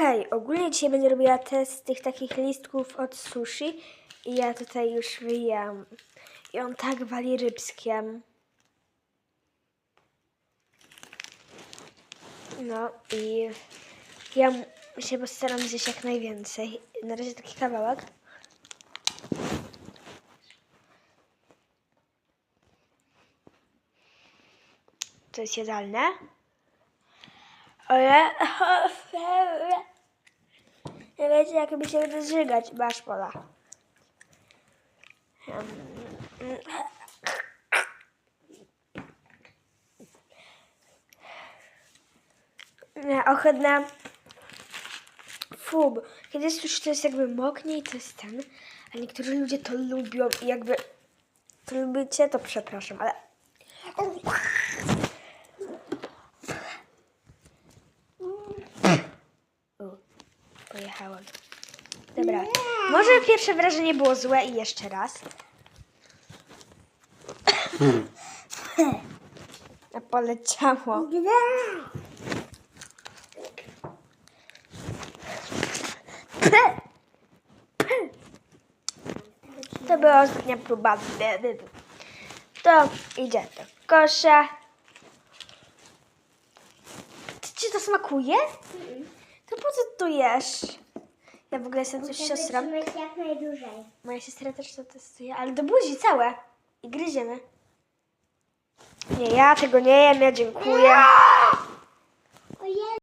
Okej, ogólnie dzisiaj będę robiła test tych takich listków od sushi i ja tutaj już wyjem. I on tak wali rybskiem. No i ja się postaram zjeść jak najwięcej. Na razie taki kawałek. To jest jadalne. Ale... Nie wiecie, jak się rozżygać baszpola. Nie, Ochydne. Fu, bo kiedy już to jest jakby moknie i to jest ten, a niektórzy ludzie to lubią i jakby to lubicie, to przepraszam, ale... pojechałam. Dobra, może pierwsze wrażenie było złe i jeszcze raz. A poleciało. To była ostatnia próba. To idzie do kosza. Czy to smakuje? To po co tu jesz? Ja w ogóle jestem coś siostrą. Jak najdłużej. Moja siostra też to testuje, ale do buzi całe. I gryziemy. Nie, ja tego nie jem, ja dziękuję.